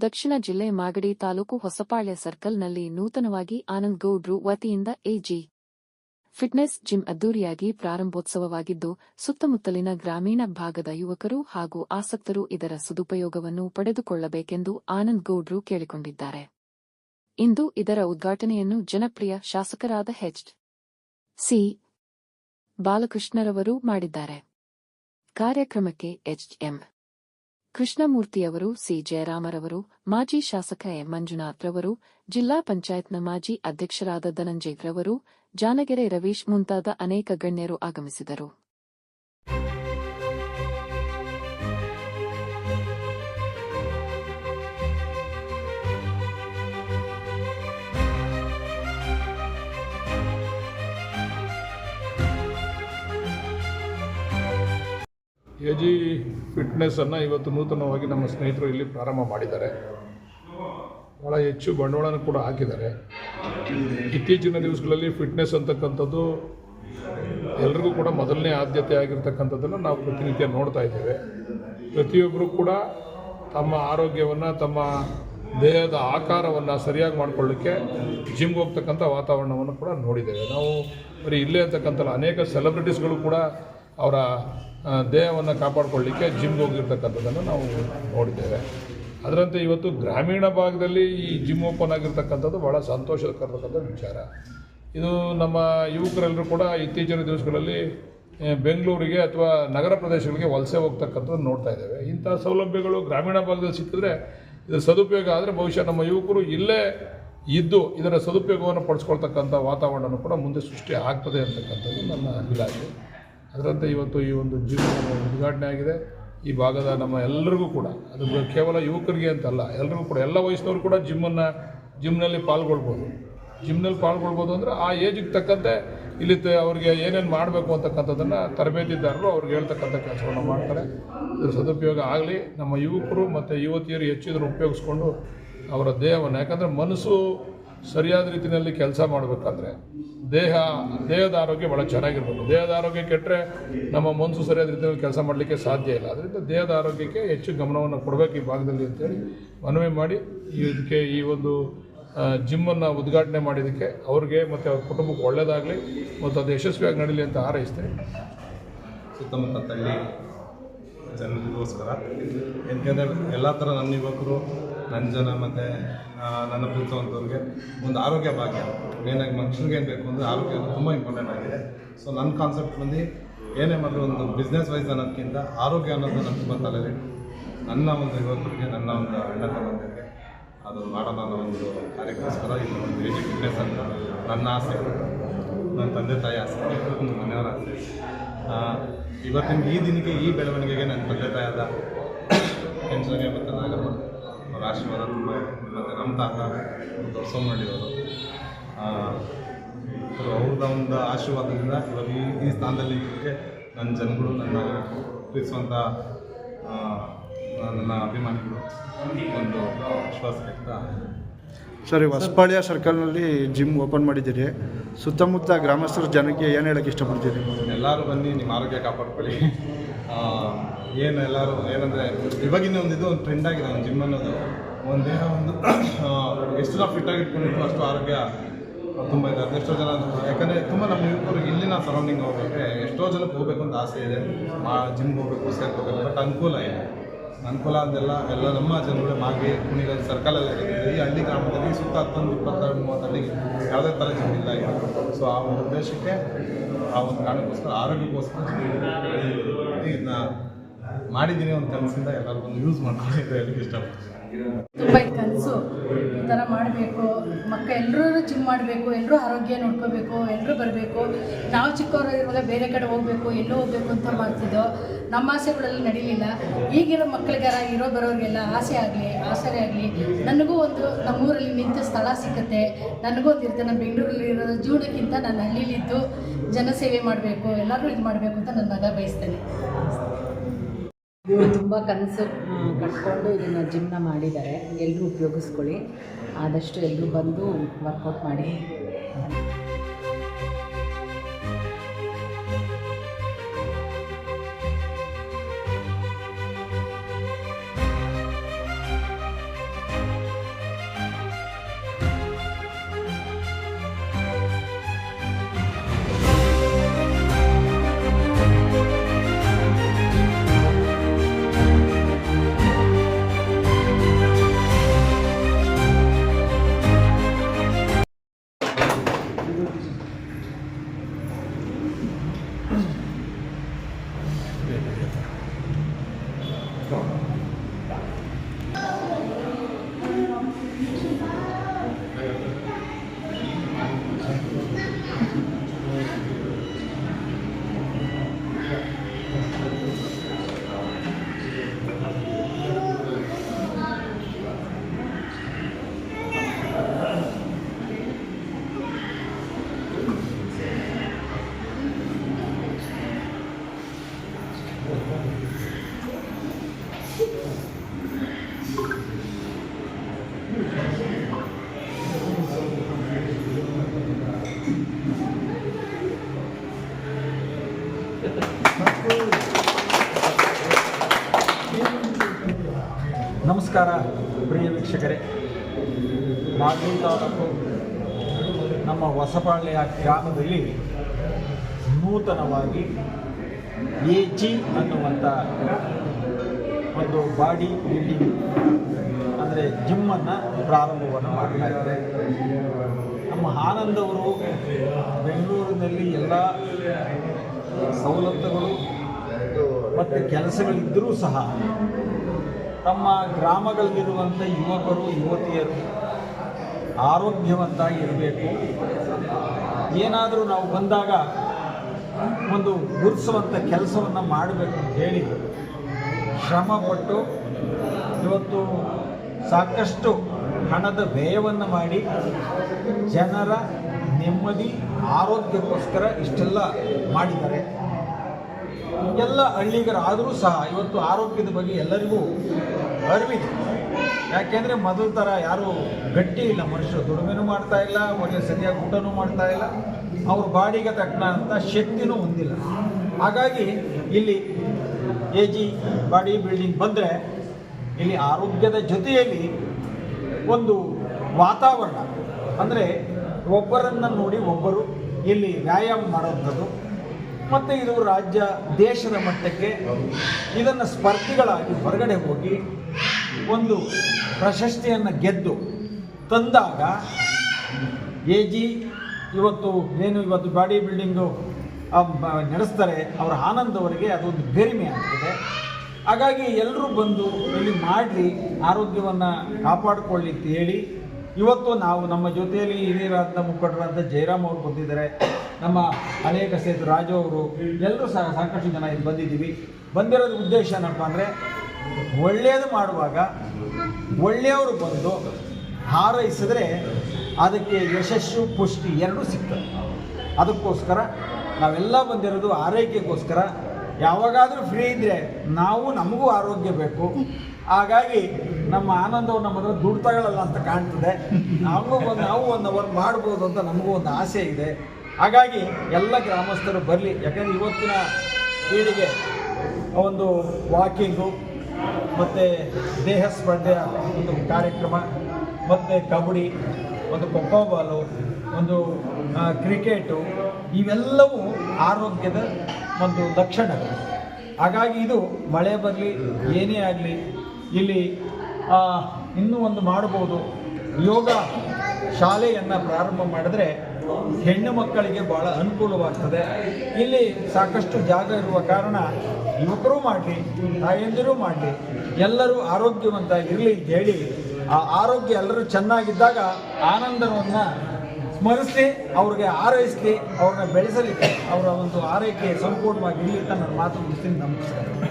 ದಕ್ಷಿಣ ಜಿಲ್ಲೆ ಮಾಗಡಿ ತಾಲೂಕು ಹೊಸಪಾಳ್ಯ ಸರ್ಕಲ್ನಲ್ಲಿ ನೂತನವಾಗಿ ಆನಂದ್ ಗೌಡ್ರು ವತಿಯಿಂದ ಎಜಿ ಫಿಟ್ನೆಸ್ ಜಿಮ್ ಅದ್ದೂರಿಯಾಗಿ ಪ್ರಾರಂಭೋತ್ಸವವಾಗಿದ್ದು, ಸುತ್ತಮುತ್ತಲಿನ ಗ್ರಾಮೀಣ ಭಾಗದ ಯುವಕರು ಹಾಗೂ ಆಸಕ್ತರು ಇದರ ಸದುಪಯೋಗವನ್ನು ಪಡೆದುಕೊಳ್ಳಬೇಕೆಂದು ಆನಂದ್ ಗೌಡ್ರು ಕೇಳಿಕೊಂಡಿದ್ದಾರೆ. ಇಂದು ಇದರ ಉದ್ಘಾಟನೆಯನ್ನು ಜನಪ್ರಿಯ ಶಾಸಕರಾದ ಹೆಚ್ ಸಿ ಬಾಲಕೃಷ್ಣರವರು ಮಾಡಿದ್ದಾರೆ. ಕಾರ್ಯಕ್ರಮಕ್ಕೆ ಎಚ್ಎಂ ಕೃಷ್ಣಮೂರ್ತಿಯವರು ಸಿ. ಜಯರಾಮರವರು, ಮಾಜಿ ಶಾಸಕ ಎಂ. ಮಂಜುನಾಥ್ರವರು, ಜಿಲ್ಲಾ ಪಂಚಾಯತ್ನ ಮಾಜಿ ಅಧ್ಯಕ್ಷರಾದ ಧನಂಜಯರವರು ಜಾನಗೆರೆ ರವೀಶ್ ಮುಂತಾದ ಅನೇಕ ಗಣ್ಯರು ಆಗಮಿಸಿದರು. ಎ ಜಿ ಫಿಟ್ನೆಸ್ಸನ್ನು ಇವತ್ತು ನೂತನವಾಗಿ ನಮ್ಮ ಸ್ನೇಹಿತರು ಇಲ್ಲಿ ಪ್ರಾರಂಭ ಮಾಡಿದ್ದಾರೆ. ಭಾಳ ಹೆಚ್ಚು ಬಂಡವಾಳನ ಕೂಡ ಹಾಕಿದ್ದಾರೆ. ಇತ್ತೀಚಿನ ದಿವಸಗಳಲ್ಲಿ ಫಿಟ್ನೆಸ್ ಅಂತಕ್ಕಂಥದ್ದು ಎಲ್ರಿಗೂ ಕೂಡ ಮೊದಲನೇ ಆದ್ಯತೆ ಆಗಿರ್ತಕ್ಕಂಥದ್ದನ್ನು ನಾವು ಪ್ರತಿನಿತ್ಯ ನೋಡ್ತಾ ಇದ್ದೇವೆ. ಪ್ರತಿಯೊಬ್ಬರು ಕೂಡ ತಮ್ಮ ಆರೋಗ್ಯವನ್ನು, ತಮ್ಮ ದೇಹದ ಆಕಾರವನ್ನು ಸರಿಯಾಗಿ ಮಾಡಿಕೊಳ್ಳಿಕ್ಕೆ ಜಿಮ್ಗೆ ಹೋಗ್ತಕ್ಕಂಥ ವಾತಾವರಣವನ್ನು ಕೂಡ ನೋಡಿದ್ದೇವೆ. ನಾವು ಬರೀ ಇಲ್ಲೇ ಅಂತಕ್ಕಂಥ ಅನೇಕ ಸೆಲೆಬ್ರಿಟೀಸ್ಗಳು ಕೂಡ ಅವರ ದೇಹವನ್ನು ಕಾಪಾಡಿಕೊಳ್ಳಿಕ್ಕೆ ಜಿಮ್ಗೆ ಹೋಗಿರ್ತಕ್ಕಂಥದ್ದನ್ನು ನಾವು ನೋಡಿದ್ದೇವೆ. ಅದರಂತೆ ಇವತ್ತು ಗ್ರಾಮೀಣ ಭಾಗದಲ್ಲಿ ಈ ಜಿಮ್ ಓಪನ್ ಆಗಿರ್ತಕ್ಕಂಥದ್ದು ಭಾಳ ಸಂತೋಷಕರತಕ್ಕಂಥ ವಿಚಾರ. ಇದು ನಮ್ಮ ಯುವಕರೆಲ್ಲರೂ ಕೂಡ ಇತ್ತೀಚಿನ ದಿವಸಗಳಲ್ಲಿ ಬೆಂಗಳೂರಿಗೆ ಅಥವಾ ನಗರ ಪ್ರದೇಶಗಳಿಗೆ ವಲಸೆ ಹೋಗ್ತಕ್ಕಂಥದ್ದು ನೋಡ್ತಾ ಇದ್ದೇವೆ. ಇಂಥ ಸೌಲಭ್ಯಗಳು ಗ್ರಾಮೀಣ ಭಾಗದಲ್ಲಿ ಸಿಕ್ಕಿದ್ರೆ ಇದರ ಸದುಪಯೋಗ ಆದರೆ ಬಹುಶಃ ನಮ್ಮ ಯುವಕರು ಇಲ್ಲೇ ಇದ್ದು ಇದರ ಸದುಪಯೋಗವನ್ನು ಪಡಿಸ್ಕೊಳ್ತಕ್ಕಂಥ ವಾತಾವರಣನೂ ಕೂಡ ಮುಂದೆ ಸೃಷ್ಟಿ ಆಗ್ತದೆ ಅಂತಕ್ಕಂಥದ್ದು ನನ್ನ ಇಲಾಖೆ ಅದರಂತೆ ಇವತ್ತು ಈ ಒಂದು ಜಿಮ್ ಉದ್ಘಾಟನೆ ಆಗಿದೆ. ಈ ಭಾಗದ ನಮ್ಮ ಎಲ್ಲರಿಗೂ ಕೂಡ, ಅದು ಕೇವಲ ಯುವಕರಿಗೆ ಅಂತಲ್ಲ ಎಲ್ಲರಿಗೂ ಕೂಡ, ಎಲ್ಲ ವಯಸ್ಸಿನವರು ಕೂಡ ಜಿಮ್ಮನ್ನು, ಜಿಮ್ನಲ್ಲಿ ಪಾಲ್ಗೊಳ್ಬೋದು. ಜಿಮ್ನಲ್ಲಿ ಪಾಲ್ಗೊಳ್ಬೋದು ಅಂದರೆ ಆ ಏಜಿಗೆ ತಕ್ಕಂತೆ ಇಲ್ಲಿ ಅವರಿಗೆ ಏನೇನು ಮಾಡಬೇಕು ಅಂತಕ್ಕಂಥದ್ದನ್ನು ತರಬೇತಿದಾರರು ಅವ್ರಿಗೆ ಹೇಳ್ತಕ್ಕಂಥ ಕೆಲಸಗಳನ್ನ ಮಾಡ್ತಾರೆ. ಇದರ ಸದುಪಯೋಗ ಆಗಲಿ, ನಮ್ಮ ಯುವಕರು ಮತ್ತು ಯುವತಿಯರು ಹೆಚ್ಚಿದ್ರು ಉಪಯೋಗಿಸ್ಕೊಂಡು ಅವರ ದೇಹವನ್ನು, ಯಾಕಂದರೆ ಮನಸ್ಸು ಸರಿಯಾದ ರೀತಿಯಲ್ಲಿ ಕೆಲಸ ಮಾಡಬೇಕಾದ್ರೆ ದೇಹ, ದೇಹದ ಆರೋಗ್ಯ ಭಾಳ ಚೆನ್ನಾಗಿರ್ಬೇಕು. ದೇಹದ ಆರೋಗ್ಯ ಕೆಟ್ಟರೆ ನಮ್ಮ ಮನಸ್ಸು ಸರಿಯಾದ ರೀತಿಯಲ್ಲಿ ಕೆಲಸ ಮಾಡಲಿಕ್ಕೆ ಸಾಧ್ಯ ಇಲ್ಲ. ಅದರಿಂದ ದೇಹದ ಆರೋಗ್ಯಕ್ಕೆ ಹೆಚ್ಚು ಗಮನವನ್ನು ಕೊಡಬೇಕು ಈ ಭಾಗದಲ್ಲಿ ಅಂತೇಳಿ ಮನವಿ ಮಾಡಿ ಇದಕ್ಕೆ ಈ ಒಂದು ಜಿಮ್ಮನ್ನು ಉದ್ಘಾಟನೆ ಮಾಡಿದ್ದಕ್ಕೆ ಅವ್ರಿಗೆ ಮತ್ತು ಅವ್ರ ಕುಟುಂಬಕ್ಕೆ ಒಳ್ಳೆಯದಾಗಲಿ ಮತ್ತು ಅದು ಯಶಸ್ವಿಯಾಗಿ ನಡೀಲಿ ಅಂತ ಹಾರೈಸ್ತೇನೆ. ಸುತ್ತಮುತ್ತ ತಳ್ಳಿ ಜನರಿಗೋಸ್ಕರ ಏಕೆಂದರೆ ಎಲ್ಲ ಥರ ನನ್ನ ಯುವಕರು ನನ್ನ ಜನ ಮತ್ತು ನನ್ನ ಪ್ರೀತಿವಂತವ್ರಿಗೆ ಒಂದು ಆರೋಗ್ಯ ಭಾಗ್ಯ. ಮೇನಾಗಿ ಮನುಷ್ಯರಿಗೆ ಏನು ಬೇಕು ಅಂದರೆ ಆರೋಗ್ಯ ತುಂಬ ಇಂಪಾರ್ಟೆಂಟ್ ಆಗಿದೆ. ಸೊ ನನ್ನ ಕಾನ್ಸೆಪ್ಟ್ ಬಂದು ಏನೇ ಮಾಡಿದ್ರು ಒಂದು ಬಿಸ್ನೆಸ್ ವೈಸ್ ಅನ್ನೋದಕ್ಕಿಂತ ಆರೋಗ್ಯ ಅನ್ನೋದು ನನ್ನ ತುಂಬ ತಲೆಯಲ್ಲಿ ನನ್ನ ಒಂದು ಯುವಕರಿಗೆ, ನನ್ನ ಒಂದು ಅಣ್ಣ ತಮ್ಮಂದಿರಿಗೆ ಅದು ಮಾಡೋಣ ಅನ್ನೋ ಒಂದು ಕಾರ್ಯಕ್ಕೋಸ್ಕರ ಇಲ್ಲಿ ಒಂದು ಏಜ್ ಫಿಟ್ನೆಸ್ ಅಂತ ನನ್ನ ಆಸೆ. ನನ್ನ ತಂದೆ ತಾಯಿ ಆಸೆ, ನನ್ನ ಮನೆಯವರ ಆಸೆ. ಇವತ್ತಿನ ಈ ದಿನಕ್ಕೆ ಈ ಬೆಳವಣಿಗೆಗೆ ನನ್ನ ತಂದೆ ತಾಯಾದ ಟೆನ್ಷನ್ಗೆ ಮತ್ತು ನಾಗಮ್ಮ. ಅವರ ಆಶೀರ್ವಾದ ನಮ್ಮ ಮತ್ತು ನಮ್ಮ ತಾತ ಸೋಮನಳ್ಳಿಯವರು ಅವ್ರದ ಒಂದು ಆಶೀರ್ವಾದದಿಂದ ಇವಾಗ ಈ ಈ ಸ್ಥಾನದಲ್ಲಿ ಇದ್ದಕ್ಕೆ ನನ್ನ ಜನಗಳು ನನ್ನ ಪ್ರೀತಿಸುವಂಥ ನನ್ನ ಅಭಿಮಾನಿಗಳು ಒಂದು ವಿಶ್ವಾಸ ವ್ಯಕ್ತ. ಸರಿ ಹೊಸಪಾಳ್ಯ ಸರ್ಕಲ್ನಲ್ಲಿ ಜಿಮ್ ಓಪನ್ ಮಾಡಿದ್ದೀರಿ. ಸುತ್ತಮುತ್ತ ಗ್ರಾಮಸ್ಥರ ಜನಕ್ಕೆ ಏನು ಹೇಳಕ್ಕೆ ಇಷ್ಟಪಡ್ತೀರಿ? ಎಲ್ಲರೂ ಬನ್ನಿ ನಿಮ್ಮ ಆರೋಗ್ಯ ಕಾಪಾಡ್ಕೊಳ್ಳಿ. ಏನು ಎಲ್ಲರೂ ಏನಂದರೆ, ಇವಾಗಿನ ಒಂದು ಇದು ಒಂದು ಟ್ರೆಂಡ್ ಆಗಿದೆ, ಒಂದು ಜಿಮ್ ಅನ್ನೋದು. ಒಂದು ದೇಹ ಒಂದು ಎಷ್ಟು ನಾವು ಫಿಟ್ಟಾಗಿ ಇಟ್ಕೊಂಡಿರ್ತೀವಿ ಅಷ್ಟು ಆರೋಗ್ಯ ತುಂಬ ಇದೆ. ಅದೆಷ್ಟೋ ಜನ ಯಾಕಂದರೆ ತುಂಬ ನಮ್ಮ ಯುವಕರು ಇಲ್ಲಿನ ಸರೌಂಡಿಂಗ್ ಹೋಗೋಕ್ಕೆ ಎಷ್ಟೋ ಜನಕ್ಕೆ ಹೋಗ್ಬೇಕು ಅಂತ ಆಸೆ ಇದೆ. ಮಾ ಜಿಮ್ಗೆ ಹೋಗ್ಬೇಕು, ಸೇರ್ಕೋಬೇಕು ಬಟ್ ಅನುಕೂಲ ಇದೆ ಅನುಕೂಲ ಅದೆಲ್ಲ ಎಲ್ಲ ನಮ್ಮ ಜನಗಳು ಮಾಗಿ ಕುಣಿಗಲ್ ಸರ್ಕಲಲ್ಲ ಈ ಹಳ್ಳಿ ಗ್ರಾಮದಲ್ಲಿ ಸುತ್ತ ಹತ್ತೊಂದು ಇಪ್ಪತ್ತೆರಡು ಮೂವತ್ತು ಹಳ್ಳಿಗೆ ಯಾವುದೇ ಥರ ಜನಗಳಿಲ್ಲ ಇಲ್ಲ ಸೊ ಆ ಒಂದು ಉದ್ದೇಶಕ್ಕೆ ಆ ಒಂದು ಕಾರಣಕ್ಕೋಸ್ಕರ ಆರೋಗ್ಯಕ್ಕೋಸ್ಕರ ಇದನ್ನ ಮಾಡಿದ್ದೀನಿ ಒಂದು ಎಲ್ಲರೂ ಒಂದು ಯೂಸ್ ಮಾಡ್ಕೊಂಡು ಹೇಳಿ ಇಷ್ಟಪಡ್ತೀನಿ. ತುಂಬ ಇದು ಕನಸು ಈ ಥರ ಮಾಡಬೇಕು. ಮಕ್ಕಳು ಎಲ್ಲರೂ ಜಿಮ್ ಮಾಡಬೇಕು ಎಲ್ಲರೂ ಆರೋಗ್ಯ ನೋಡ್ಕೋಬೇಕು ಎಲ್ಲರೂ ಬರಬೇಕು. ನಾವು ಚಿಕ್ಕವರು ಬೇರೆ ಕಡೆ ಹೋಗಬೇಕು, ಎಲ್ಲೋ ಹೋಗಬೇಕು ಅಂತ ಮಾಡ್ತಿದ್ದೋ, ನಮ್ಮ ಆಸೆಗಳಲ್ಲಿ ನಡೀಲಿಲ್ಲ. ಈಗಿರೋ ಮಕ್ಕಳಿಗಾರ ಇರೋ ಬರೋರಿಗೆಲ್ಲ ಆಸೆ ಆಗಲಿ, ಆಸರೆ ಆಗಲಿ, ನನಗೂ ಒಂದು ನಮ್ಮೂರಲ್ಲಿ ನಿಂತ ಸ್ಥಳ ಸಿಕ್ಕತ್ತೆ. ನನಗೂ ಒಂದು ಇರುತ್ತೆ. ನಾನು ಬೆಂಗಳೂರಲ್ಲಿ ಇರೋ ಜೀವನಕ್ಕಿಂತ ನಾನು ಹಳ್ಳಿಲಿದ್ದು ಜನಸೇವೆ ಮಾಡಬೇಕು ಎಲ್ಲರೂ ಇದು ಮಾಡಬೇಕು ಅಂತ ನನ್ನ ಮಗ ಬಯಸ್ತೇನೆ. ಇವರು ತುಂಬ ಕನಸು ಕಟ್ಕೊಂಡು ಇದನ್ನು ಜಿಮ್ನ ಮಾಡಿದ್ದಾರೆ. ಎಲ್ಲರೂ ಉಪಯೋಗಿಸ್ಕೊಳ್ಳಿ. ಆದಷ್ಟು ಎಲ್ಲರೂ ಬಂದು ವರ್ಕೌಟ್ ಮಾಡಿ. ನಮಸ್ಕಾರ, ಪ್ರಿಯ ವೀಕ್ಷಕರೇ. ಮಾಗಡಿ ತಾಲೂಕು ನಮ್ಮ ಹೊಸಪಾಳ್ಯ ಗ್ರಾಮದಲ್ಲಿ ನೂತನವಾಗಿ ಎ ಜಿ ಅನ್ನುವಂಥ ಒಂದು ಬಾಡಿ ಬಿಲ್ಡಿಂಗ್, ಅಂದರೆ ಜಿಮ್ಮನ್ನು ಪ್ರಾರಂಭವನ್ನು ಮಾಡ್ತಾ ಇದ್ದಾರೆ. ನಮ್ಮ ಆನಂದ್ ಅವರು ಬೆಂಗಳೂರಿನಲ್ಲಿ ಎಲ್ಲ ಸವಲತ್ತುಗಳು ಮತ್ತು ಕೆಲಸಗಳಿದ್ದರೂ ಸಹ ತಮ್ಮ ಗ್ರಾಮಗಳಲ್ಲಿರುವಂಥ ಯುವಕರು, ಯುವತಿಯರು ಆರೋಗ್ಯವಂತಾಗಿರಬೇಕು ಏನಾದರೂ ನಾವು ಬಂದಾಗ ಒಂದು ಗುರುತಿಸುವಂಥ ಕೆಲಸವನ್ನು ಮಾಡಬೇಕು ಅಂತ ಹೇಳಿ ಶ್ರಮಪಟ್ಟು ಇವತ್ತು ಸಾಕಷ್ಟು ಹಣದ ವ್ಯಯವನ್ನು ಮಾಡಿ ಜನರ ನೆಮ್ಮದಿ, ಆರೋಗ್ಯಕ್ಕೋಸ್ಕರ ಇಷ್ಟೆಲ್ಲ ಮಾಡಿದ್ದಾರೆ. ಎಲ್ಲ ಹಳ್ಳಿಗರಾದರೂ ಸಹ ಇವತ್ತು ಆರೋಗ್ಯದ ಬಗ್ಗೆ ಎಲ್ಲರಿಗೂ ಅರಿವಿದೆ ಯಾಕೆಂದರೆ ಮೊದಲ ಥರ ಯಾರೂ ಗಟ್ಟಿ ಇಲ್ಲ, ಮನುಷ್ಯರು ದುಡಿಮೆನೂ ಮಾಡ್ತಾ ಇಲ್ಲ, ಒಳ್ಳೆ ಸರಿಯಾಗಿ ಊಟನೂ ಮಾಡ್ತಾ ಇಲ್ಲ, ಅವ್ರ ಬಾಡಿಗೆ ತಕ್ಕಂಥ ಶಕ್ತಿನೂ ಹೊಂದಿಲ್ಲ. ಹಾಗಾಗಿ ಇಲ್ಲಿ ಎ ಜಿ ಬಾಡಿ ಬಿಲ್ಡಿಂಗ್ ಬಂದರೆ ಇಲ್ಲಿ ಆರೋಗ್ಯದ ಜೊತೆಯಲ್ಲಿ ಒಂದು ವಾತಾವರಣ, ಅಂದರೆ ಒಬ್ಬರನ್ನು ನೋಡಿ ಒಬ್ಬರು ಇಲ್ಲಿ ವ್ಯಾಯಾಮ ಮಾಡೋವಂಥದ್ದು ಮತ್ತು ಇದು ರಾಜ್ಯ, ದೇಶದ ಮಟ್ಟಕ್ಕೆ ಇದನ್ನು ಸ್ಪರ್ಧಿಗಳಾಗಿ ಹೊರಗಡೆ ಹೋಗಿ ಒಂದು ಪ್ರಶಸ್ತಿಯನ್ನು ಗೆದ್ದು ತಂದಾಗ ಎ ಜಿ ಇವತ್ತು ಏನು ಇವತ್ತು ಬಾಡಿ ಬಿಲ್ಡಿಂಗು ನಡೆಸ್ತಾರೆ, ಅವರ ಆನಂದ್ ಅವರಿಗೆ ಅದೊಂದು ಬೆರಿಮೆ ಆಗ್ತದೆ. ಹಾಗಾಗಿ ಎಲ್ಲರೂ ಬಂದು ಇಲ್ಲಿ ಮಾಡಲಿ, ಆರೋಗ್ಯವನ್ನು ಕಾಪಾಡಿಕೊಳ್ಳಿ ಅಂತ ಹೇಳಿ ಇವತ್ತು ನಾವು ನಮ್ಮ ಜೊತೆಯಲ್ಲಿ ಹಿರಿಯರಾದ ಮುಖಂಡರಾದ ಜಯರಾಮ್ ಅವರು ಬಂದಿದ್ದಾರೆ. ನಮ್ಮ ಅನೇಕ ಸೇತು ರಾಜು ಅವರು, ಎಲ್ಲರೂ ಸಹ ಸಾಕಷ್ಟು ಜನ ಇಲ್ಲಿ ಬಂದಿದ್ದೀವಿ. ಬಂದಿರೋದು ಉದ್ದೇಶ ಏನಪ್ಪ ಅಂದರೆ ಒಳ್ಳೆಯದು ಮಾಡುವಾಗ ಒಳ್ಳೆಯವರು ಬಂದು ಹಾರೈಸಿದ್ರೆ ಅದಕ್ಕೆ ಯಶಸ್ಸು, ಪುಷ್ಟಿ ಎರಡೂ ಸಿಗ್ತದೆ. ಅದಕ್ಕೋಸ್ಕರ ನಾವೆಲ್ಲ ಬಂದಿರೋದು ಆರೈಕೆಗೋಸ್ಕರ. ಯಾವಾಗಾದರೂ ಫ್ರೀ ಇದ್ದರೆ ನಾವು ನಮಗೂ ಆರೋಗ್ಯ ಬೇಕು. ಹಾಗಾಗಿ ನಮ್ಮ ಆನಂದವು ನಮ್ಮ ಹತ್ರ ದುಡ್ಡು ತಗೊಳ್ಳಲ್ಲ ಅಂತ ಕಾಣ್ತದೆ. ನಮಗೂ ಒಂದು ನಾವು ಒಂದು ಅವರ್ ಮಾಡ್ಬೋದು ಅಂತ ನಮಗೂ ಒಂದು ಆಸೆ ಇದೆ. ಹಾಗಾಗಿ ಎಲ್ಲ ಗ್ರಾಮಸ್ಥರು ಬರಲಿ, ಯಾಕಂದರೆ ಇವತ್ತಿನ ಪೀಳಿಗೆ ಒಂದು ವಾಕಿಂಗು ಮತ್ತು ದೇಹ ಸ್ಪರ್ಧೆಯ ಒಂದು ಕಾರ್ಯಕ್ರಮ, ಮತ್ತು ಕಬಡ್ಡಿ, ಒಂದು ಖೋಖೋ ಬಾಲು ಒಂದು ಕ್ರಿಕೆಟು ಇವೆಲ್ಲವೂ ಆರೋಗ್ಯದ ಒಂದು ಲಕ್ಷಣ. ಹಾಗಾಗಿ ಇದು ಮಳೆ ಬರಲಿ, ಏನೇ ಆಗಲಿ, ಇಲ್ಲಿ ಇನ್ನೂ ಒಂದು ಮಾಡ್ಬೋದು. ಯೋಗ ಶಾಲೆಯನ್ನು ಪ್ರಾರಂಭ ಮಾಡಿದ್ರೆ ಹೆಣ್ಣು ಮಕ್ಕಳಿಗೆ ಭಾಳ ಅನುಕೂಲವಾಗ್ತದೆ. ಇಲ್ಲಿ ಸಾಕಷ್ಟು ಜಾಗ ಇರುವ ಕಾರಣ ಯುವಕರು ಮಾಡಲಿ, ತಾಯಂದಿರೂ ಮಾಡಲಿ, ಎಲ್ಲರೂ ಆರೋಗ್ಯವಂತ ಇರಲಿ ಅಂತ ಹೇಳಿ ಆ ಆರೋಗ್ಯ ಎಲ್ಲರೂ ಚೆನ್ನಾಗಿದ್ದಾಗ ಆನಂದವನ್ನು ಸ್ಮರಿಸಿ ಅವ್ರಿಗೆ ಆರೈಸಲಿ ಅವ್ರನ್ನ ಬೆಳೆಸಲಿಕ್ಕೆ ಅವರ ಒಂದು ಆರೈಕೆ ಸಂಪೂರ್ಣವಾಗಿ ಇರಲಿ ಅಂತ ನಾನು ಮಾತು ಮುಗಿಸ್ತೀನಿ. ನಮಸ್ಕಾರ.